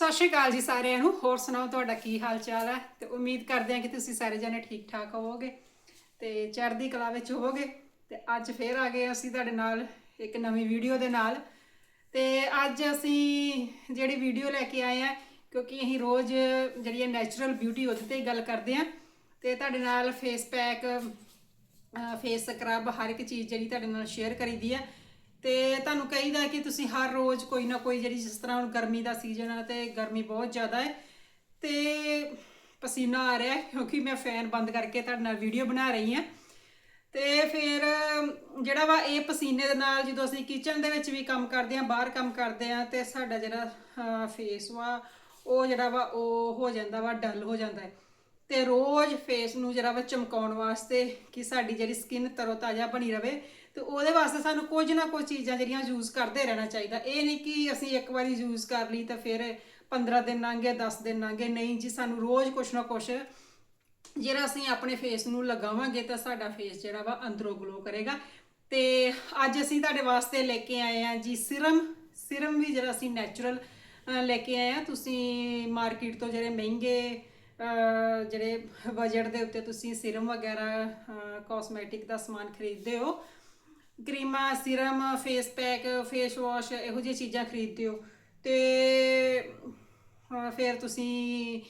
ਸਤਿ ਸ਼੍ਰੀ ਅਕਾਲ ਜੀ ਸਾਰਿਆਂ ਨੂੰ। ਹੋਰ ਸੁਣਾਓ, ਤੁਹਾਡਾ ਕੀ ਹਾਲ ਚਾਲ ਹੈ? ਤੇ ਉਮੀਦ ਕਰਦੇ ਹਾਂ ਕਿ ਤੁਸੀਂ ਸਾਰੇ ਜਣੇ ਠੀਕ ਠਾਕ ਹੋਵੋਗੇ ਤੇ ਚੜ੍ਹਦੀ ਕਲਾ ਵਿੱਚ ਹੋਵੋਗੇ। ਤੇ ਅੱਜ ਫੇਰ ਆ ਗਏ ਅਸੀਂ ਤੁਹਾਡੇ ਨਾਲ ਇੱਕ ਨਵੀਂ ਵੀਡੀਓ ਦੇ ਨਾਲ। ਤੇ ਅੱਜ ਅਸੀਂ ਜਿਹੜੀ ਵੀਡੀਓ ਲੈ ਕੇ ਆਏ ਆ ਕਿਉਂਕਿ ਅਸੀਂ ਰੋਜ਼ ਜਿਹੜੀ ਹੈ ਨੈਚੁਰਲ ਬਿਊਟੀ ਉਹਦੇ ਤੇ ਹੀ ਗੱਲ ਕਰਦੇ ਆ ਤੇ ਤੁਹਾਡੇ ਨਾਲ ਫੇਸ ਪੈਕ ਫੇਸ ਸਕਰਬ ਹਰ ਇੱਕ ਚੀਜ਼ ਜਿਹੜੀ ਤੁਹਾਡੇ ਨਾਲ ਸ਼ੇਅਰ ਕਰੀਦੀ ਆ ਤੇ ਤੁਹਾਨੂੰ ਕਹੀਦਾ ਕਿ ਤੁਸੀਂ ਹਰ ਰੋਜ਼ ਕੋਈ ਨਾ ਕੋਈ ਜਿਹੜੀ ਜਿਸ ਤਰ੍ਹਾਂ ਹੁਣ ਗਰਮੀ ਦਾ ਸੀਜ਼ਨ ਆ ਤੇ ਗਰਮੀ ਬਹੁਤ ਜ਼ਿਆਦਾ ਹੈ, ਤੇ ਪਸੀਨਾ ਆ ਰਿਹਾ ਕਿਉਂਕਿ ਮੈਂ ਫੈਨ ਬੰਦ ਕਰਕੇ ਤੁਹਾਡੇ ਨਾਲ ਵੀਡੀਓ ਬਣਾ ਰਹੀ ਹਾਂ। ਤੇ ਫਿਰ, ਜਿਹੜਾ ਵਾ ਇਹ ਪਸੀਨੇ ਦੇ ਨਾਲ ਜਦੋਂ ਅਸੀਂ ਕਿਚਨ ਦੇ ਵਿੱਚ ਵੀ ਕੰਮ ਕਰਦੇ ਆ ਬਾਹਰ ਕੰਮ ਕਰਦੇ ਆ ਤੇ ਸਾਡਾ ਜਿਹੜਾ ਫੇਸ ਵਾ, ਉਹ ਜਿਹੜਾ ਵਾ ਉਹ ਹੋ ਜਾਂਦਾ ਵਾ ਡਲ ਹੋ ਜਾਂਦਾ ਹੈ। ਤੇ ਰੋਜ਼ ਫੇਸ ਨੂੰ ਜਿਹੜਾ ਵਾ ਚਮਕਾਉਣ ਵਾਸਤੇ ਕਿ ਸਾਡੀ ਜਿਹੜੀ ਸਕਿਨ ਤਰੋਤਾਜ਼ਾ ਬਣੀ ਰਵੇ ਤੇ ਉਹਦੇ ਵਾਸਤੇ ਸਾਨੂੰ ਕੁਝ ਨਾ ਕੁਝ ਚੀਜ਼ਾਂ ਜਿਹੜੀਆਂ ਯੂਜ਼ ਕਰਦੇ ਰਹਿਣਾ ਚਾਹੀਦਾ। ਇਹ ਨਹੀਂ ਕਿ ਅਸੀਂ ਇੱਕ ਵਾਰੀ ਯੂਜ਼ ਕਰ ਲਈ ਤਾਂ ਫਿਰ 15 ਦਿਨ ਲੰਘੇ 10 ਦਿਨ ਲੰਘੇ ਨਹੀਂ ਜੀ, ਸਾਨੂੰ ਰੋਜ਼ ਕੁਛ ਨਾ ਕੁਛ ਜਿਹੜਾ ਅਸੀਂ ਆਪਣੇ ਫੇਸ ਨੂੰ ਲਗਾਵਾਂਗੇ ਤਾਂ ਸਾਡਾ ਫੇਸ ਜਿਹੜਾ ਵਾ ਅੰਦਰੋਂ ਗਲੋ ਕਰੇਗਾ। ਤੇ ਅੱਜ ਅਸੀਂ ਤੁਹਾਡੇ ਵਾਸਤੇ ਲੈ ਕੇ ਆਏ ਆ ਜੀ ਸਿਰਮ। ਸਿਰਮ ਵੀ ਜਿਹੜਾ ਅਸੀਂ ਨੈਚੁਰਲ ਲੈ ਕੇ ਆਏ ਆ ਤੁਸੀਂ ਮਾਰਕੀਟ ਤੋਂ ਜਿਹੜੇ ਮਹਿੰਗੇ ਜਿਹੜੇ ਬਜਟ ਦੇ ਉੱਤੇ ਤੁਸੀਂ ਸਿਰਮ ਵਗੈਰਾ ਕਾਸਮੈਟਿਕ ਦਾ ਸਮਾਨ ਖਰੀਦਦੇ ਹੋ ਕਰੀਮਾਂ, serum face pack face wash ਇਹੋ ਜਿਹੀਆਂ ਚੀਜ਼ਾਂ ਖਰੀਦਦੇ ਹੋ ਤੇ ਫਿਰ ਤੁਸੀਂ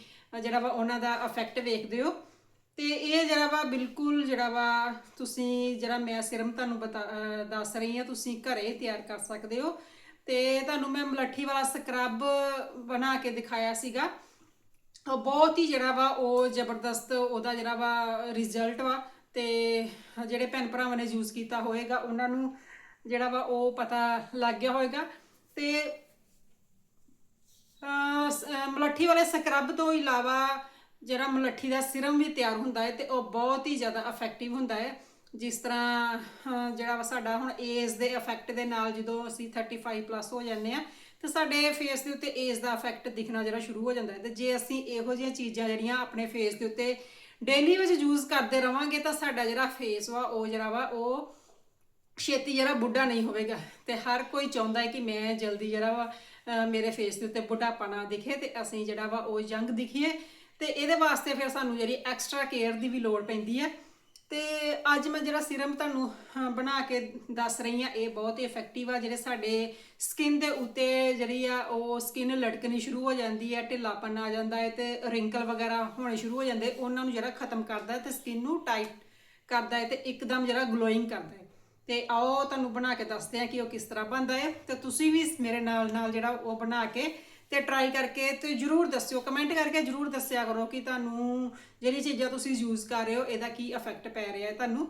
ਜਿਹੜਾ ਵਾ ਉਹਨਾਂ ਦਾ ਇਫੈਕਟ ਵੇਖਦੇ ਹੋ। ਤੇ ਇਹ ਜਿਹੜਾ ਵਾ ਬਿਲਕੁਲ ਜਿਹੜਾ ਵਾ ਤੁਸੀਂ, ਜਿਹੜਾ ਮੈਂ ਸਿਰਮ ਤੁਹਾਨੂੰ ਬਤਾ ਦੱਸ ਰਹੀ ਹਾਂ, ਤੁਸੀਂ ਘਰੇ ਤਿਆਰ ਕਰ ਸਕਦੇ ਹੋ। ਤੇ ਤੁਹਾਨੂੰ ਮੈਂ ਮਲੱਠੀ ਵਾਲਾ ਸਕਰਬ ਬਣਾ ਕੇ ਦਿਖਾਇਆ ਸੀਗਾ। ਉਹ ਬਹੁਤ ਹੀ ਜਿਹੜਾ ਵਾ ਉਹ ਜ਼ਬਰਦਸਤ ਉਹਦਾ ਜਿਹੜਾ ਵਾ ਰਿਜ਼ਲਟ ਵਾ ਤੇ ਜਿਹੜੇ ਭੈਣ ਭਰਾਵਾਂ ਨੇ ਯੂਜ਼ ਕੀਤਾ ਹੋਏਗਾ, ਉਹਨਾਂ ਨੂੰ ਜਿਹੜਾ ਵਾ ਉਹ ਪਤਾ ਲੱਗ ਗਿਆ ਹੋਏਗਾ। ਤੇ ਮਲੱਠੀ ਵਾਲੇ ਸਕਰਬ ਤੋਂ ਇਲਾਵਾ ਜਿਹੜਾ ਮਲੱਠੀ ਦਾ ਸਿਰਮ ਵੀ ਤਿਆਰ ਹੁੰਦਾ ਹੈ ਤੇ ਉਹ ਬਹੁਤ ਹੀ ਜ਼ਿਆਦਾ ਇਫੈਕਟਿਵ ਹੁੰਦਾ ਹੈ। ਜਿਸ ਤਰ੍ਹਾਂ ਜਿਹੜਾ ਵਾ ਸਾਡਾ ਹੁਣ ਏਜ ਦੇ ਇਫੈਕਟ ਦੇ ਨਾਲ ਜਦੋਂ ਅਸੀਂ 35 ਪਲੱਸ ਹੋ ਜਾਂਦੇ ਆ ਤੇ ਸਾਡੇ ਫੇਸ ਦੇ ਉੱਤੇ ਏਜ ਦਾ ਇਫੈਕਟ ਦਿਖਣਾ ਜਿਹੜਾ ਸ਼ੁਰੂ ਹੋ ਜਾਂਦਾ ਹੈ। ਤੇ ਜੇ ਅਸੀਂ ਇਹੋ ਜਿਹੀਆਂ ਚੀਜ਼ਾਂ ਜਿਹੜੀਆਂ ਆਪਣੇ ਫੇਸ ਦੇ ਉੱਤੇ ਡੇਲੀ ਵਿੱਚ ਯੂਜ਼ ਕਰਦੇ ਰਵਾਂਗੇ ਤਾਂ ਸਾਡਾ ਜਿਹੜਾ ਫੇਸ ਵਾ, ਉਹ ਜਿਹੜਾ ਵਾ, ਉਹ ਛੇਤੀ ਜਿਹੜਾ ਬੁੱਢਾ ਨਹੀਂ ਹੋਵੇਗਾ। ਤੇ ਹਰ ਕੋਈ ਚਾਹੁੰਦਾ ਹੈ ਕਿ ਮੈਂ ਜਲਦੀ ਜਿਹੜਾ ਵਾ ਮੇਰੇ ਫੇਸ ਦੇ ਉੱਤੇ ਬੁਢਾਪਾ ਨਾ ਦਿਖੇ ਤੇ ਅਸੀਂ ਜਿਹੜਾ ਵਾ, ਉਹ ਯੰਗ ਦਿਖੀਏ। ਤੇ ਇਹਦੇ ਵਾਸਤੇ ਫਿਰ ਸਾਨੂੰ ਜਿਹੜੀ ਐਕਸਟਰਾ ਕੇਅਰ ਦੀ ਵੀ ਲੋੜ ਪੈਂਦੀ ਹੈ। ਤੇ ਅੱਜ ਮੈਂ ਜਿਹੜਾ ਸਿਰਮ ਤੁਹਾਨੂੰ ਬਣਾ ਕੇ ਦੱਸ ਰਹੀ ਆ ਇਹ ਬਹੁਤ ਹੀ ਇਫੈਕਟਿਵ ਆ, ਜਿਹੜੇ ਸਾਡੇ ਸਕਿਨ ਦੇ ਉੱਤੇ ਜਿਹੜੀ ਆ, ਉਹ ਸਕਿਨ ਲਟਕਣੀ ਸ਼ੁਰੂ ਹੋ ਜਾਂਦੀ ਹੈ, ਢਿੱਲਾਪਨ ਆ ਜਾਂਦਾ ਹੈ ਤੇ ਰਿੰਕਲ ਵਗੈਰਾ ਹੋਣੇ ਸ਼ੁਰੂ ਹੋ ਜਾਂਦੇ, ਉਹਨਾਂ ਨੂੰ ਜਿਹੜਾ ਖਤਮ ਕਰਦਾ ਹੈ ਤੇ ਸਕਿਨ ਨੂੰ ਟਾਈਟ ਕਰਦਾ ਹੈ ਤੇ ਇੱਕਦਮ ਜਿਹੜਾ ਗਲੋਇੰਗ ਕਰਦਾ ਹੈ। ਤੇ ਆਓ ਤੁਹਾਨੂੰ ਬਣਾ ਕੇ ਦੱਸਦੇ ਆ ਕਿ ਉਹ ਕਿਸ ਤਰ੍ਹਾਂ ਬਣਦਾ ਹੈ ਤੇ ਤੁਸੀਂ ਵੀ ਮੇਰੇ ਨਾਲ ਨਾਲ ਜਿਹੜਾ ਉਹ ਬਣਾ ਕੇ ਤੇ ਟਰਾਈ ਕਰਕੇ ਤੇ ਜਰੂਰ ਦੱਸਿਓ ਕਮੈਂਟ ਕਰਕੇ ਜਰੂਰ ਦੱਸਿਆ ਕਰੋ ਕਿ ਤੁਹਾਨੂੰ ਜਿਹੜੀ ਚੀਜ਼ਾਂ ਤੁਸੀਂ ਯੂਜ਼ ਕਰ ਰਹੇ ਹੋ, ਇਹਦਾ ਕੀ ਇਫੈਕਟ ਪੈ ਰਿਹਾ ਹੈ ਤੁਹਾਨੂੰ।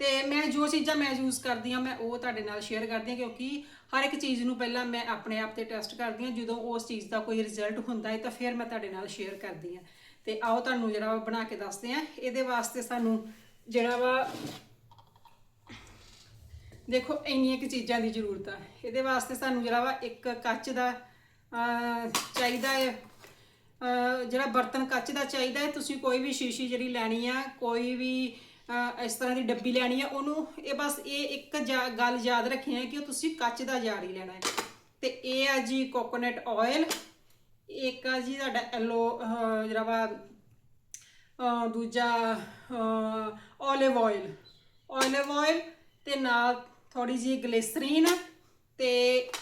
ਤੇ ਮੈਂ ਜੋ ਚੀਜ਼ਾਂ ਮੈਂ ਯੂਜ਼ ਕਰਦੀ ਆ ਮੈਂ ਉਹ ਤੁਹਾਡੇ ਨਾਲ ਸ਼ੇਅਰ ਕਰਦੀ ਆ ਕਿਉਂਕਿ ਹਰ ਇੱਕ ਚੀਜ਼ ਨੂੰ ਪਹਿਲਾਂ ਮੈਂ ਆਪਣੇ ਆਪ ਤੇ ਟੈਸਟ ਕਰਦੀ ਆ ਜਦੋਂ ਉਸ ਚੀਜ਼ ਦਾ ਕੋਈ ਰਿਜ਼ਲਟ ਹੁੰਦਾ ਹੈ ਤਾਂ ਫਿਰ ਮੈਂ ਤੁਹਾਡੇ ਨਾਲ ਸ਼ੇਅਰ ਕਰਦੀ ਆ ਤੇ ਆਓ ਤੁਹਾਨੂੰ ਜਿਹੜਾ ਵਾ ਬਣਾ ਕੇ ਦੱਸਦੇ ਆ ਇਹਦੇ ਵਾਸਤੇ ਸਾਨੂੰ ਜਿਹੜਾ ਵਾ, ਦੇਖੋ ਇੰਨੀਆਂ ਕਿ ਚੀਜ਼ਾਂ ਦੀ ਜ਼ਰੂਰਤ ਆ। ਇਹਦੇ ਵਾਸਤੇ ਸਾਨੂੰ ਜਿਹੜਾ ਵਾ ਇੱਕ ਕੱਚ ਦਾ ਚਾਹੀਦਾ ਹੈ। ਜਿਹੜਾ ਬਰਤਨ ਕੱਚ ਦਾ ਚਾਹੀਦਾ ਹੈ, ਤੁਸੀਂ ਕੋਈ ਵੀ ਸ਼ੀਸ਼ੀ ਜਿਹੜੀ ਲੈਣੀ ਆ, ਕੋਈ ਵੀ ਇਸ ਤਰ੍ਹਾਂ ਦੀ ਡੱਬੀ ਲੈਣੀ ਆ, ਉਹਨੂੰ ਇਹ ਬਸ ਇਹ ਇੱਕ ਜਾ- ਗੱਲ ਯਾਦ ਰੱਖਣੀ ਹੈ ਕਿ ਉਹ ਤੁਸੀਂ ਕੱਚ ਦਾ ਜਾਰ ਹੀ ਲੈਣਾ ਹੈ। ਤੇ ਇਹ ਆ ਜੀ ਕੋਕੋਨਟ ਆਇਲ ਇੱਕ ਆ ਜੀ ਤੁਹਾਡਾ ਐਲੋ ਜਿਹੜਾ ਵਾ ਦੂਜਾ ਓਲਿਵ ਆਇਲ ਓਲਿਵ ਆਇਲ ਤੇ ਨਾਲ ਥੋੜੀ ਜਿਹੀ ਗਲਿਸਰੀਨ ਤੇ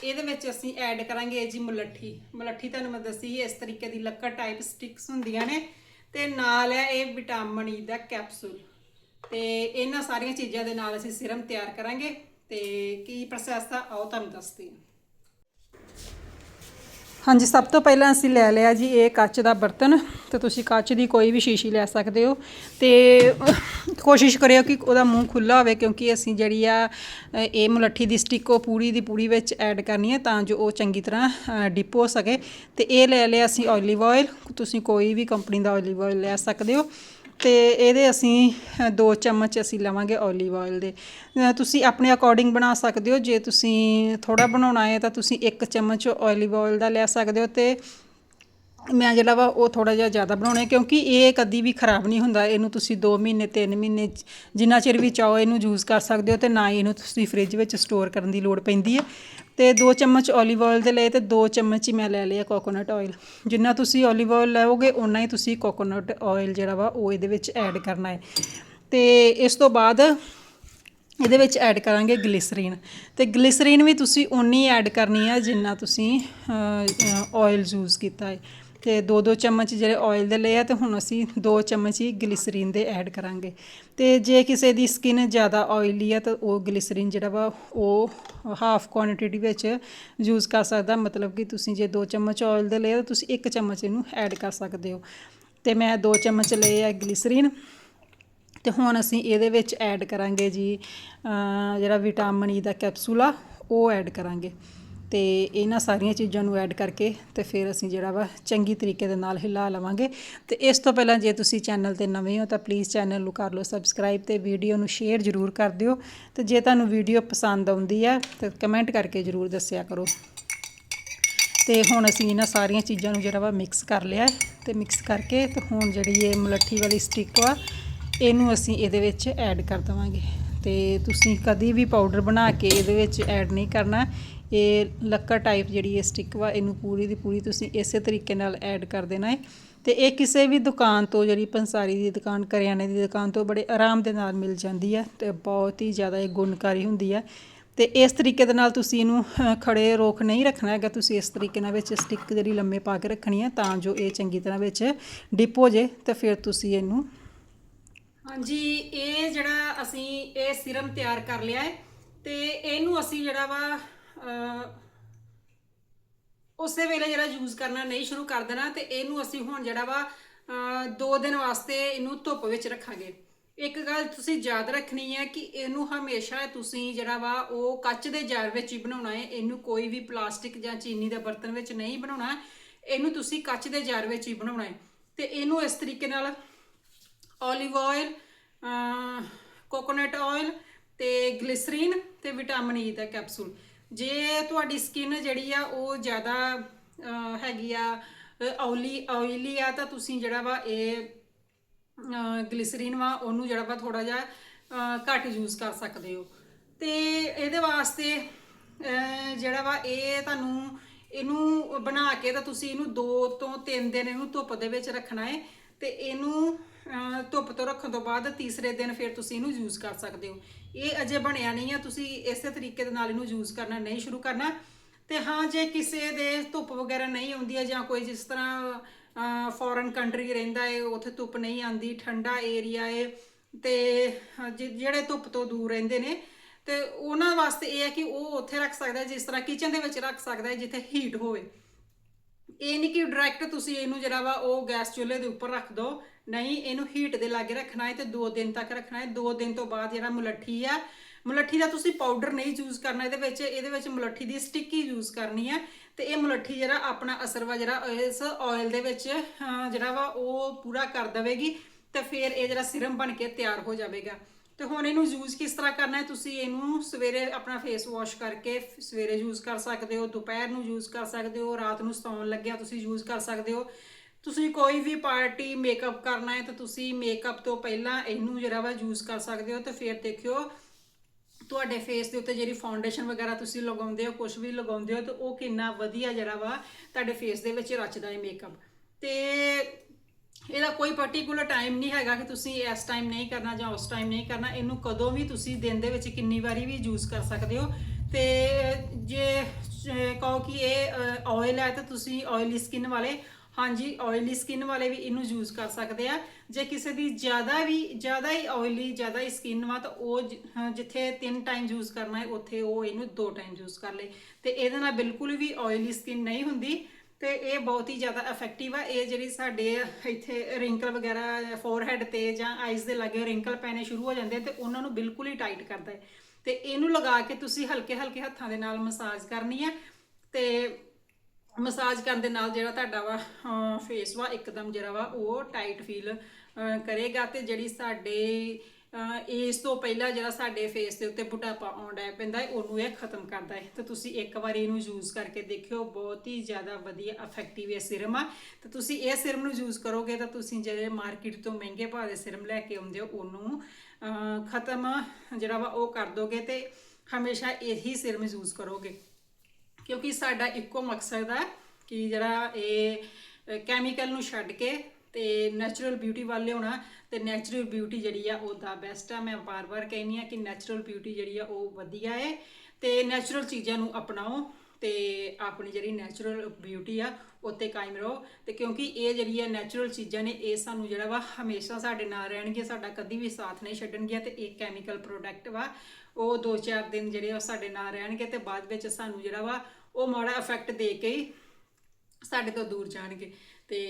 ਇਹਦੇ ਵਿੱਚ ਅਸੀਂ ਐਡ ਕਰਾਂਗੇ ਜੀ ਮੁਲੱਠੀ। ਮੁਲੱਠੀ ਤੁਹਾਨੂੰ ਮੈਂ ਦੱਸੀ ਇਸ ਤਰੀਕੇ ਦੀ ਲੱਕੜ ਟਾਈਪ ਸਟਿਕਸ ਹੁੰਦੀਆਂ ਨੇ ਤੇ ਨਾਲ ਹੈ ਇਹ ਵਿਟਾਮਿਨ ਈ e ਦਾ ਕੈਪਸੂਲ ਤੇ ਇਹਨਾਂ ਸਾਰੀਆਂ ਚੀਜ਼ਾਂ ਦੇ ਨਾਲ ਅਸੀਂ ਸਿਰਮ ਤਿਆਰ ਕਰਾਂਗੇ ਤੇ ਕੀ ਪ੍ਰੋਸੈਸ ਆ, ਆਓ ਤੁਹਾਨੂੰ ਦੱਸਦੀ ਹਾਂ। ਹਾਂਜੀ, ਸਭ ਤੋਂ ਪਹਿਲਾਂ ਅਸੀਂ ਲੈ ਲਿਆ ਜੀ ਇਹ ਕੱਚ ਦਾ ਬਰਤਨ ਤੇ ਤੁਸੀਂ ਕੱਚ ਦੀ ਕੋਈ ਵੀ ਸ਼ੀਸ਼ੀ ਲੈ ਸਕਦੇ ਹੋ ਤੇ ਕੋਸ਼ਿਸ਼ ਕਰਿਓ ਕਿ ਉਹਦਾ ਮੂੰਹ ਖੁੱਲਾ ਹੋਵੇ ਕਿਉਂਕਿ ਅਸੀਂ ਜਿਹੜੀ ਆ ਇਹ ਮੁਲੱਠੀ ਦੀ ਸਟਿਕ ਉਹ ਪੂਰੀ ਦੀ ਪੂਰੀ ਵਿੱਚ ਐਡ ਕਰਨੀ ਹੈ ਤਾਂ ਜੋ ਉਹ ਚੰਗੀ ਤਰ੍ਹਾਂ ਡਿਪ ਹੋ ਸਕੇ ਤੇ ਇਹ ਲੈ ਲਿਆ ਅਸੀਂ ਓਲੀਵ ਆਇਲ ਤੁਸੀਂ ਕੋਈ ਵੀ ਕੰਪਨੀ ਦਾ ਓਲੀਵ ਆਇਲ ਲੈ ਸਕਦੇ ਹੋ। ਤੇ ਇਹਦੇ ਅਸੀਂ ਦੋ ਚਮਚ ਅਸੀਂ ਲਵਾਂਗੇ ਓਲੀਵ ਆਇਲ ਦੇ। ਤੁਸੀਂ ਆਪਣੇ ਅਕੋਰਡਿੰਗ ਬਣਾ ਸਕਦੇ ਹੋ। ਜੇ ਤੁਸੀਂ ਥੋੜਾ ਬਣਾਉਣਾ ਹੈ ਤਾਂ ਤੁਸੀਂ ਇੱਕ ਚਮਚ ਓਲੀਵ ਆਇਲ ਦਾ ਲੈ ਸਕਦੇ ਹੋ ਤੇ ਮੈਂ ਜਿਹੜਾ ਵਾ ਉਹ ਥੋੜਾ ਜਿਹਾ ਜ਼ਿਆਦਾ ਬਣਾਉਣਾ ਕਿਉਂਕਿ ਇਹ ਕਦੀ ਵੀ ਖਰਾਬ ਨਹੀਂ ਹੁੰਦਾ। ਇਹਨੂੰ ਤੁਸੀਂ 2 ਮਹੀਨੇ 3 ਮਹੀਨੇ ਜਿੰਨਾ ਚਿਰ ਵੀ ਚਾਹੋ ਇਹਨੂੰ ਯੂਜ਼ ਕਰ ਸਕਦੇ ਹੋ ਤੇ ਨਾ ਹੀ ਇਹਨੂੰ ਤੁਸੀਂ ਫ੍ਰਿਜ ਵਿੱਚ ਸਟੋਰ ਕਰਨ ਦੀ ਲੋੜ ਪੈਂਦੀ ਹੈ। ਤੇ 2 ਚਮਚ 올ਿਵ ਆਇਲ ਦੇ ਲਏ ਤੇ 2 ਚਮਚ ਹੀ ਮੈਂ ਲੈ ਲਿਆ ਕੋਕੋਨਟ ਆਇਲ ਜਿੰਨਾ ਤੁਸੀਂ 올ਿਵ ਆਇਲ ਲਓਗੇ ਉਨਾ ਹੀ ਤੁਸੀਂ ਕੋਕੋਨਟ ਆਇਲ ਜਿਹੜਾ ਵਾ, ਉਹ ਇਹਦੇ ਵਿੱਚ ਐਡ ਕਰਨਾ ਹੈ। ਤੇ ਇਸ ਤੋਂ ਬਾਅਦ ਇਹਦੇ ਵਿੱਚ ਐਡ ਕਰਾਂਗੇ ਗਲਿਸਰੀਨ ਤੇ ਗਲਿਸਰੀਨ ਵੀ ਤੁਸੀਂ ਉਨੀ ਐਡ ਕਰਨੀ ਹੈ ਜਿੰਨਾ ਤੁਸੀਂ ਆਇਲ ਯੂਜ਼ ਕੀਤਾ ਹੈ। ਤੇ ਦੋ ਦੋ ਚਮਚ ਜਿਹੜੇ ਆਇਲ ਦੇ ਲਏ ਆ ਤੇ ਹੁਣ ਅਸੀਂ ਦੋ ਚਮਚ ਹੀ ਗਲਿਸਰੀਨ ਦੇ ਐਡ ਕਰਾਂਗੇ। ਤੇ ਜੇ ਕਿਸੇ ਦੀ ਸਕਿਨ ਜ਼ਿਆਦਾ ਆਇਲੀ ਆ ਤਾਂ ਉਹ ਗਲਿਸਰੀਨ ਜਿਹੜਾ ਵਾ ਉਹ ਹਾਫ ਕੁਆਂਟੀਟੀ ਵਿੱਚ ਯੂਜ਼ ਕਰ ਸਕਦਾ। ਮਤਲਬ ਕਿ ਤੁਸੀਂ ਜੇ ਦੋ ਚਮਚ ਆਇਲ ਦੇ ਲਏ ਤਾਂ ਤੁਸੀਂ ਇੱਕ ਚਮਚ ਇਹਨੂੰ ਐਡ ਕਰ ਸਕਦੇ ਹੋ। ਤੇ ਮੈਂ ਦੋ ਚਮਚ ਲਏ ਆ ਗਲਿਸਰੀਨ ਤੇ ਹੁਣ ਅਸੀਂ ਇਹਦੇ ਵਿੱਚ ਐਡ ਕਰਾਂਗੇ ਜੀ ਜਿਹੜਾ ਵਿਟਾਮਿਨ ਈ e ਦਾ ਕੈਪਸੂਲ ਆ, ਉਹ ਐਡ ਕਰਾਂਗੇ। ਤੇ ਇਹਨਾਂ ਸਾਰੀਆਂ ਚੀਜ਼ਾਂ ਨੂੰ ਐਡ ਕਰਕੇ ਤੇ ਫਿਰ ਅਸੀਂ ਜਿਹੜਾ ਵਾ ਚੰਗੀ ਤਰੀਕੇ ਦੇ ਨਾਲ ਹਿਲਾ ਲਵਾਂਗੇ। ਤੇ ਇਸ ਤੋਂ ਪਹਿਲਾਂ ਜੇ ਤੁਸੀਂ ਚੈਨਲ ਤੇ ਨਵੇਂ ਹੋ ਤਾਂ ਪਲੀਜ਼ ਚੈਨਲ ਨੂੰ ਕਰ ਲਓ ਸਬਸਕ੍ਰਾਈਬ ਤੇ ਵੀਡੀਓ ਨੂੰ ਸ਼ੇਅਰ ਜ਼ਰੂਰ ਕਰ ਦਿਓ। ਤੇ ਜੇ ਤੁਹਾਨੂੰ ਵੀਡੀਓ ਪਸੰਦ ਆਉਂਦੀ ਆ ਤਾਂ ਕਮੈਂਟ ਕਰਕੇ ਜ਼ਰੂਰ ਦੱਸਿਆ ਕਰੋ। ਤੇ ਹੁਣ ਅਸੀਂ ਇਹਨਾਂ ਸਾਰੀਆਂ ਚੀਜ਼ਾਂ ਨੂੰ ਜਿਹੜਾ ਵਾ ਮਿਕਸ ਕਰ ਲਿਆ ਹੈ ਤੇ ਮਿਕਸ ਕਰਕੇ ਤੇ ਹੁਣ ਜਿਹੜੀ ਇਹ ਮਲੱਠੀ ਵਾਲੀ ਸਟਿਕ ਆ, ਇਹਨੂੰ ਅਸੀਂ ਇਹਦੇ ਵਿੱਚ ਐਡ ਕਰ ਦਵਾਂਗੇ। ਤੇ ਤੁਸੀਂ ਕਦੀ ਵੀ ਪਾਊਡਰ ਬਣਾ ਕੇ ਇਹਦੇ ਵਿੱਚ ਐਡ ਨਹੀਂ ਕਰਨਾ। ਇਹ ਲੱਕੜ ਟਾਈਪ ਜਿਹੜੀ ਇਹ ਸਟਿਕ ਵਾ ਇਹਨੂੰ ਪੂਰੀ ਦੀ ਪੂਰੀ ਤੁਸੀਂ ਇਸੇ ਤਰੀਕੇ ਨਾਲ ਐਡ ਕਰ ਦੇਣਾ ਹੈ। ਤੇ ਇਹ ਕਿਸੇ ਵੀ ਦੁਕਾਨ ਤੋਂ ਜਿਹੜੀ ਪੰਸਾਰੀ ਦੀ ਦੁਕਾਨ ਕਰਿਆਨੇ ਦੀ ਦੁਕਾਨ ਤੋਂ ਬੜੇ ਆਰਾਮ ਦੇ ਨਾਲ ਮਿਲ ਜਾਂਦੀ ਹੈ ਤੇ ਬਹੁਤ ਹੀ ਜ਼ਿਆਦਾ ਇਹ ਗੁਣਕਾਰੀ ਹੁੰਦੀ ਹੈ ਤੇ ਇਸ ਤਰੀਕੇ ਦੇ ਨਾਲ ਤੁਸੀਂ ਇਹਨੂੰ ਅ, ਖੜੇ ਰੋਕ ਨਹੀਂ ਰੱਖਣਾ ਹੈਗਾ ਤੁਸੀਂ ਇਸ ਤਰੀਕੇ ਨਾਲ ਵਿੱਚ ਸਟਿਕ ਜਿਹੜੀ ਲੰਮੇ ਪਾ ਕੇ ਰੱਖਣੀ ਹੈ ਤਾਂ ਜੋ ਇਹ ਚੰਗੀ ਤਰ੍ਹਾਂ ਵਿੱਚ ਡਿਪ ਹੋ ਜੇ ਤੇ ਫਿਰ ਤੁਸੀਂ ਇਹਨੂੰ ਹਾਂਜੀ ਇਹ ਜਿਹੜਾ ਅਸੀਂ ਇਹ ਸਿਰਮ ਤਿਆਰ ਕਰ ਲਿਆ ਹੈ ਤੇ ਇਹਨੂੰ ਅਸੀਂ ਜਿਹੜਾ ਵਾ ਉਸੇ ਵੇਲੇ ਜਿਹੜਾ ਯੂਜ਼ ਕਰਨਾ ਨਹੀਂ ਸ਼ੁਰੂ ਕਰ ਦੇਣਾ ਤੇ ਇਹਨੂੰ ਅਸੀਂ ਹੁਣ ਜਿਹੜਾ ਵਾ ਅ, ਦੋ ਦਿਨ ਵਾਸਤੇ ਇਹਨੂੰ ਧੁੱਪ ਵਿੱਚ ਰੱਖਾਂਗੇ। ਇੱਕ ਗੱਲ ਤੁਸੀਂ ਯਾਦ ਰੱਖਣੀ ਹੈ ਕਿ ਇਹਨੂੰ ਹਮੇਸ਼ਾ ਤੁਸੀਂ ਜਿਹੜਾ ਵਾ ਉਹ ਕੱਚ ਦੇ ਜਾਰ ਵਿੱਚ ਹੀ ਬਣਾਉਣਾ ਹੈ। ਇਹਨੂੰ ਕੋਈ ਵੀ ਪਲਾਸਟਿਕ ਜਾਂ ਚੀਨੀ ਦੇ ਬਰਤਨ ਵਿੱਚ ਨਹੀਂ ਬਣਾਉਣਾ। ਇਹਨੂੰ ਤੁਸੀਂ ਕੱਚ ਦੇ ਜਾਰ ਵਿੱਚ ਹੀ ਬਣਾਉਣਾ ਹੈ। ਤੇ ਇਹਨੂੰ ਇਸ ਤਰੀਕੇ ਨਾਲ 올ਿਵ ਆਇਲ ਕੋਕੋਨਟ ਆਇਲ ਤੇ ਗਲਿਸਰੀਨ ਤੇ ਵਿਟਾਮਿਨ ਈ e ਦਾ ਕੈਪਸੂਲ ਜੇ ਤੁਹਾਡੀ ਸਕਿਨ ਜਿਹੜੀ ਆ ਉਹ ਜ਼ਿਆਦਾ ਹੈਗੀ ਆ ਆਇਲੀ ਆਇਲੀ ਆ, ਤਾਂ ਤੁਸੀਂ ਜਿਹੜਾ ਵਾ ਇਹ ਗਲਿਸਰੀਨ ਵਾ ਉਹਨੂੰ ਜਿਹੜਾ ਵਾ ਥੋੜਾ ਜਿਹਾ ਘੱਟ ਯੂਜ਼ ਕਰ ਸਕਦੇ ਹੋ। ਤੇ ਇਹਦੇ ਵਾਸਤੇ ਜਿਹੜਾ ਵਾ ਇਹ ਤੁਹਾਨੂੰ ਇਹਨੂੰ ਬਣਾ ਕੇ ਤਾਂ ਤੁਸੀਂ ਇਹਨੂੰ 2 ਤੋਂ 3 ਦਿਨ ਇਹਨੂੰ ਧੁੱਪ ਦੇ ਵਿੱਚ ਰੱਖਣਾ ਹੈ ਤੇ ਇਹਨੂੰ ਅਹ, ਧੁੱਪ ਤੋਂ ਰੱਖਣ ਤੋਂ ਬਾਅਦ ਤੀਸਰੇ ਦਿਨ ਫਿਰ ਤੁਸੀਂ ਇਹਨੂੰ ਯੂਜ਼ ਕਰ ਸਕਦੇ ਹੋ। ਇਹ ਅਜੇ ਬਣਿਆ ਨਹੀਂ ਆ ਤੁਸੀਂ ਇਸੇ ਤਰੀਕੇ ਦੇ ਨਾਲ ਇਹਨੂੰ ਯੂਜ਼ ਕਰਨਾ ਨਹੀਂ ਸ਼ੁਰੂ ਕਰਨਾ। ਤੇ ਹਾਂ ਜੇ ਕਿਸੇ ਦੇ ਧੁੱਪ ਵਗੈਰਾ ਨਹੀਂ ਆਉਂਦੀ ਹੈ ਜਾਂ ਕੋਈ ਜਿਸ ਤਰ੍ਹਾਂ ਫੋਰਨ ਕੰਟਰੀ ਰਹਿੰਦਾ ਹੈ ਉੱਥੇ ਧੁੱਪ ਨਹੀਂ ਆਉਂਦੀ ਠੰਡਾ ਏਰੀਆ ਹੈ ਤੇ ਅਹ, ਜਿ- ਜਿਹੜੇ ਧੁੱਪ ਤੋਂ ਦੂਰ ਰਹਿੰਦੇ ਨੇ ਤੇ ਉਹਨਾਂ ਵਾਸਤੇ ਇਹ ਹੈ ਕਿ ਉਹ ਉੱਥੇ ਰੱਖ ਸਕਦਾ ਹੈ, ਜਿਸ ਤਰ੍ਹਾਂ ਕਿਚਨ ਦੇ ਵਿੱਚ ਰੱਖ ਸਕਦਾ ਹੈ ਜਿੱਥੇ ਹੀਟ ਹੋਵੇ। ਇਹ ਨਹੀਂ ਕਿ ਡਾਇਰੈਕਟ ਤੁਸੀਂ ਇਹਨੂੰ ਜਿਹੜਾ ਵਾ ਉਹ ਗੈਸ ਚੁੱਲ੍ਹੇ ਦੇ ਉੱਪਰ ਰੱਖ ਦਿਓ ਨਹੀਂ, ਇਹਨੂੰ ਹੀਟ ਦੇ ਲਾਗੇ ਰੱਖਣਾ ਹੈ ਤੇ 2 ਦਿਨ ਤੱਕ ਰੱਖਣਾ ਹੈ। 2 ਦਿਨ ਤੋਂ ਬਾਅਦ ਜਿਹੜਾ ਮੁਲੱਠੀ ਆ, ਮੁਲੱਠੀ ਦਾ ਤੁਸੀਂ ਪਾਊਡਰ ਨਹੀਂ ਯੂਜ਼ ਕਰਨਾ ਇਹਦੇ ਵਿੱਚ। ਇਹਦੇ ਵਿੱਚ ਮੁਲੱਠੀ ਦੀ ਸਟਿਕ ਹੀ ਯੂਜ਼ ਕਰਨੀ ਹੈ ਤੇ ਇਹ ਮੁਲੱਠੀ ਜਿਹੜਾ ਆਪਣਾ ਅਸਰ ਵਾ ਜਿਹੜਾ ਇਸ ਆਇਲ ਦੇ ਵਿੱਚ ਜਿਹੜਾ ਵਾ ਉਹ ਪੂਰਾ ਕਰ ਦੇਵੇਗੀ ਤੇ ਫਿਰ ਇਹ ਜਿਹੜਾ ਸਿਰਮ ਬਣ ਕੇ ਤਿਆਰ ਹੋ ਜਾਵੇਗਾ। ਤੇ ਹੁਣ ਇਹਨੂੰ ਯੂਜ਼ ਕਿਸ ਤਰ੍ਹਾਂ ਕਰਨਾ ਹੈ? ਤੁਸੀਂ ਇਹਨੂੰ ਸਵੇਰੇ ਆਪਣਾ ਫੇਸ ਵਾਸ਼ ਕਰਕੇ ਸਵੇਰੇ ਯੂਜ਼ ਕਰ ਸਕਦੇ ਹੋ, ਦੁਪਹਿਰ ਨੂੰ ਯੂਜ਼ ਕਰ ਸਕਦੇ ਹੋ, ਰਾਤ ਨੂੰ ਸੌਣ ਲੱਗਿਆ ਤੁਸੀਂ ਯੂਜ਼ ਕਰ ਸਕਦੇ ਹੋ। ਤੁਸੀਂ ਕੋਈ ਵੀ ਪਾਰਟੀ ਮੇਕਅਪ ਕਰਨਾ ਹੈ ਤਾਂ ਤੁਸੀਂ ਮੇਕਅਪ ਤੋਂ ਪਹਿਲਾਂ ਇਹਨੂੰ ਜਿਹੜਾ ਵਾ ਯੂਜ਼ ਕਰ ਸਕਦੇ ਹੋ ਤੇ ਫਿਰ ਦੇਖਿਓ ਤੁਹਾਡੇ ਫੇਸ ਦੇ ਉੱਤੇ ਜਿਹੜੀ ਫਾਊਂਡੇਸ਼ਨ ਵਗੈਰਾ ਤੁਸੀਂ ਲਗਾਉਂਦੇ ਹੋ ਕੁਝ ਵੀ ਲਗਾਉਂਦੇ ਹੋ, ਤਾਂ ਉਹ ਕਿੰਨਾ ਵਧੀਆ ਜਿਹੜਾ ਵਾ ਤੁਹਾਡੇ ਫੇਸ ਦੇ ਵਿੱਚ ਰਚਦਾ ਹੈ ਮੇਕਅਪ ਤੇ ਇਹਦਾ ਕੋਈ ਪਾਰਟਿਕੂਲਰ ਟਾਈਮ ਨਹੀਂ ਹੈਗਾ ਕਿ ਤੁਸੀਂ ਇਸ ਟਾਈਮ ਨਹੀਂ ਕਰਨਾ ਜਾਂ ਉਸ ਟਾਈਮ ਨਹੀਂ ਕਰਨਾ, ਇਹਨੂੰ ਕਦੋਂ ਵੀ ਤੁਸੀਂ ਦਿਨ ਦੇ ਵਿੱਚ ਕਿੰਨੀ ਵਾਰੀ ਵੀ ਯੂਜ਼ ਕਰ ਸਕਦੇ ਹੋ। ਤੇ ਜੇ ਕਹੋ ਕਿ ਇਹ ਆਇਲ ਹੈ ਤਾਂ ਤੁਸੀਂ ਆਇਲੀ ਸਕਿਨ ਵਾਲੇ ਹਾਂਜੀ ਆਇਲੀ ਸਕਿਨ ਵਾਲੇ ਵੀ ਇਹਨੂੰ ਯੂਜ਼ ਕਰ ਸਕਦੇ ਆ। ਜੇ ਕਿਸੇ ਦੀ ਜ਼ਿਆਦਾ ਵੀ, ਜ਼ਿਆਦਾ ਹੀ ਆਇਲੀ ਜ਼ਿਆਦਾ ਹੀ ਸਕਿਨ ਵਾ, ਤਾਂ ਉਹ ਜਿੱਥੇ ਤਿੰਨ ਟਾਈਮ ਯੂਜ਼ ਕਰਨਾ ਹੈ, ਉੱਥੇ ਉਹ ਇਹਨੂੰ ਦੋ ਟਾਈਮ ਯੂਜ਼ ਕਰ ਲੇ ਤੇ ਇਹਦੇ ਨਾਲ ਬਿਲਕੁਲ ਵੀ ਆਇਲੀ ਸਕਿਨ ਨਹੀਂ ਹੁੰਦੀ ਤੇ ਇਹ ਬਹੁਤ ਹੀ ਜ਼ਿਆਦਾ ਇਫੈਕਟਿਵ ਆ। ਇਹ ਜਿਹੜੀ ਸਾਡੇ ਇੱਥੇ ਰਿੰਕਲ ਵਗੈਰਾ ਫੋਰਹੈਡ ਤੇ ਜਾਂ ਆਈਜ਼ ਦੇ ਲਾਗੇ ਰਿੰਕਲ ਪੈਣੇ ਸ਼ੁਰੂ ਹੋ ਜਾਂਦੇ ਆ ਤੇ ਉਹਨਾਂ ਨੂੰ ਬਿਲਕੁਲ ਹੀ ਟਾਈਟ ਕਰਦਾ ਹੈ। ਤੇ ਇਹਨੂੰ ਲਗਾ ਕੇ ਤੁਸੀਂ ਹਲਕੇ ਹਲਕੇ ਹੱਥਾਂ ਦੇ ਨਾਲ ਮਸਾਜ ਕਰਨੀ ਹੈ ਤੇ ਮਸਾਜ ਕਰਨ ਦੇ ਨਾਲ ਜਿਹੜਾ ਤੁਹਾਡਾ ਵਾ ਫੇਸ ਵਾ ਇੱਕਦਮ ਜਿਹੜਾ ਵਾ ਉਹ ਟਾਈਟ ਫੀਲ ਕਰੇਗਾ ਤੇ ਜਿਹੜੀ ਸਾਡੇ ਇਸ ਤੋਂ ਪਹਿਲਾਂ ਜਿਹੜਾ ਸਾਡੇ ਫੇਸ ਦੇ ਉੱਤੇ ਬੁਢਾਪਾ ਆਉਂਦਾ ਹੈ ਪੈਂਦਾ ਹੈ, ਉਹਨੂੰ ਇਹ ਖਤਮ ਕਰਦਾ ਹੈ। ਤੇ ਤੁਸੀਂ ਇੱਕ ਵਾਰੀ ਇਹਨੂੰ ਯੂਜ਼ ਕਰਕੇ ਦੇਖਿਓ, ਬਹੁਤ ਹੀ ਜ਼ਿਆਦਾ ਵਧੀਆ ਇਫੈਕਟਿਵ ਇਹ ਸਿਰਮ ਆ। ਤੇ ਤੁਸੀਂ ਇਹ ਸਿਰਮ ਨੂੰ ਯੂਜ਼ ਕਰੋਗੇ ਤਾਂ ਤੁਸੀਂ ਜਿਹੜੇ ਮਾਰਕੀਟ ਤੋਂ ਮਹਿੰਗੇ ਭਾਅ ਦੇ ਸਿਰਮ ਲੈ ਕੇ ਆਉਂਦੇ ਹੋ, ਉਹਨੂੰ ਖਤਮ ਜਿਹੜਾ ਵਾ ਉਹ ਕਰ ਦੋਗੇ ਤੇ ਹਮੇਸ਼ਾ ਇਹੀ ਸਿਰਮ ਯੂਜ਼ ਕਰੋਗੇ। ਕਿਉਂਕਿ ਸਾਡਾ ਇੱਕੋ ਮਕਸਦ ਹੈ ਕਿ ਜਿਹੜਾ ਇਹ ਕੈਮੀਕਲ ਨੂੰ ਛੱਡ ਕੇ ਤੇ ਨੈਚੁਰਲ ਬਿਊਟੀ ਵੱਲ ਲਿਆਉਣਾ ਤੇ ਨੈਚੁਰਲ ਬਿਊਟੀ ਜਿਹੜੀ ਆ ਉਹ ਦਾ ਬੈਸਟ ਆ। ਮੈਂ ਬਾਰ-ਬਾਰ ਕਹਿੰਨੀ ਆ ਕਿ ਨੈਚੁਰਲ ਬਿਊਟੀ ਜਿਹੜੀ ਆ ਉਹ ਵਧੀਆ ਹੈ ਤੇ ਨੈਚੁਰਲ ਚੀਜ਼ਾਂ ਨੂੰ ਅਪਣਾਓ। ਤੇ ਆਪਣੀ ਜਿਹੜੀ ਨੈਚੁਰਲ ਬਿਊਟੀ ਆ, ਉੱਤੇ ਕਾਇਮ ਰਹੋ। ਤੇ ਕਿਉਂਕਿ ਇਹ ਜਿਹੜੀ ਆ ਨੈਚੁਰਲ ਚੀਜ਼ਾਂ ਨੇ, ਇਹ ਸਾਨੂੰ ਜਿਹੜਾ ਵਾ ਹਮੇਸ਼ਾ ਸਾਡੇ ਨਾਲ ਰਹਿਣਗੀਆਂ, ਸਾਡਾ ਕਦੀ ਵੀ ਸਾਥ ਨਹੀਂ ਛੱਡਣਗੀਆਂ ਤੇ ਇਹ ਕੈਮੀਕਲ ਪ੍ਰੋਡਕਟ ਵਾ, ਉਹ 2-4 ਦਿਨ ਜਿਹੜੇ ਆ ਉਹ ਸਾਡੇ ਨਾਲ ਰਹਿਣਗੇ ਤੇ ਬਾਅਦ ਵਿੱਚ ਸਾਨੂੰ ਜਿਹੜਾ ਵਾ ਉਹ ਮਾੜਾ ਇਫੈਕਟ ਦੇ ਕੇ ਹੀ ਸਾਡੇ ਤੋਂ ਦੂਰ ਜਾਣਗੇ। ਤੇ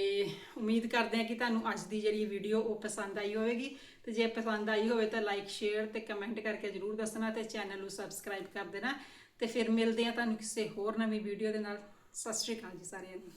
ਉਮੀਦ ਕਰਦੇ ਹਾਂ ਕਿ ਤੁਹਾਨੂੰ ਅੱਜ ਦੀ ਜਿਹੜੀ ਵੀਡੀਓ ਉਹ ਪਸੰਦ ਆਈ ਹੋਵੇਗੀ। ਤੇ ਜੇ ਪਸੰਦ ਆਈ ਹੋਵੇ ਤਾਂ ਲਾਈਕ ਸ਼ੇਅਰ ਤੇ ਕਮੈਂਟ ਕਰਕੇ ਜਰੂਰ ਦੱਸਣਾ ਤੇ ਚੈਨਲ ਨੂੰ ਸਬਸਕ੍ਰਾਈਬ ਕਰ ਦੇਣਾ। ਤੇ ਫਿਰ ਮਿਲਦੇ ਹਾਂ ਤੁਹਾਨੂੰ ਕਿਸੇ ਹੋਰ ਨਵੀਂ ਵੀਡੀਓ ਦੇ ਨਾਲ। ਸਤਿ ਸ਼੍ਰੀ ਅਕਾਲ ਜੀ ਸਾਰਿਆਂ ਨੂੰ।